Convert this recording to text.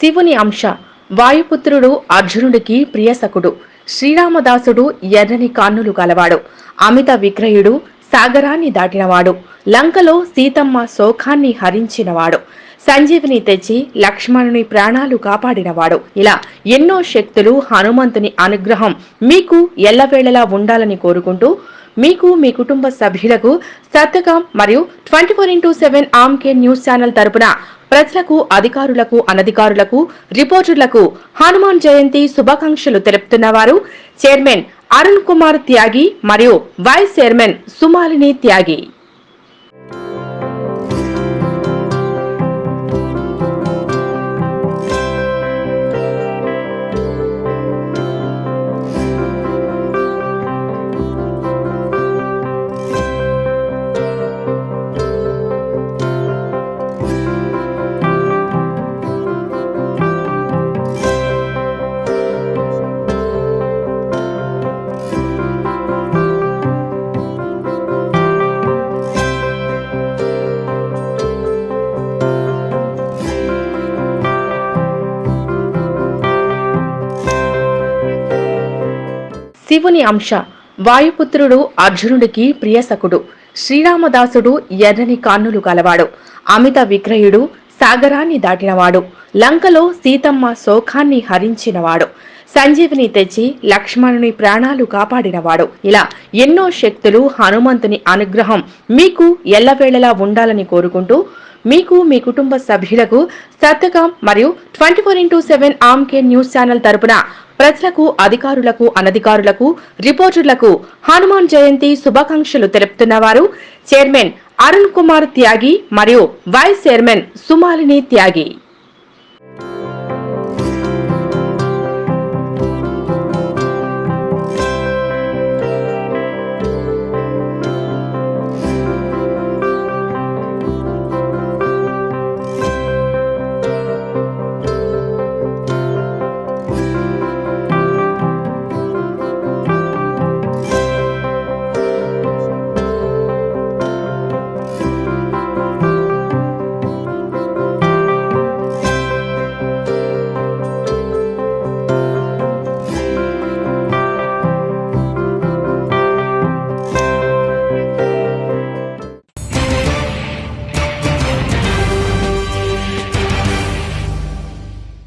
శివుని అంశ. వాయుపుత్రుడు అర్జునుడికి ప్రియసకుడు. శ్రీరామదాసుడు ఎర్రని కాన్నులు కలవాడు అమిత విక్రయుడు సాగరాన్ని దాటినవాడు. లంకలో సీతమ్మ శోకాన్ని హరించినవాడు. సంజీవిని తెచ్చి లక్ష్మణుని ప్రాణాలు కాపాడినవాడు. ఇలా ఎన్నో శక్తులు హనుమంతుని అనుగ్రహం మీకు ఎల్లవేళలా ఉండాలని కోరుకుంటూ మీకు మీ కుటుంబ సభ్యులకు సత్యకం మరియు twenty four into seven AM news channel తరపున ప్రజలకు అధికారులకు అనధికారులకు రిపోర్టర్లకు హనుమాన్ జయంతి శుభాకాంక్షలు తెలుపుతున్నవారు. చైర్మన్ అరుణ్ కుమార్ త్యాగి మరియు వైస్ చైర్మన్ సుమాలిని త్యాగి. శివుని అంశ. వాయుపుత్రుడు అర్జునుడికి ప్రియసకుడు. శ్రీరామదాసుడు ఎర్రని కాన్నులు గలవాడు. అమిత విక్రయుడు సాగరాన్ని దాటినవాడు. లంకలో సీతమ్మ శోకాన్ని హరించినవాడు. సంజీవిని తెచ్చి లక్ష్మణుని ప్రాణాలు కాపాడినవాడు. ఇలా ఎన్నో శక్తులు హనుమంతుని అనుగ్రహం మీకు ఎల్లవేళలా ఉండాలని కోరుకుంటూ మీకు మీ కుటుంబ సభ్యులకు సత్తకం మరియు twenty four into seven AM news channel తరపున ప్రజలకు అధికారులకు అనధికారులకు రిపోర్టర్లకు హనుమాన్ జయంతి శుభాకాంక్షలు తెలుపుతున్నవారు. చైర్మన్ అరుణ్ కుమార్ త్యాగి మరియు వైస్ చైర్మన్ సుమాలిని త్యాగి.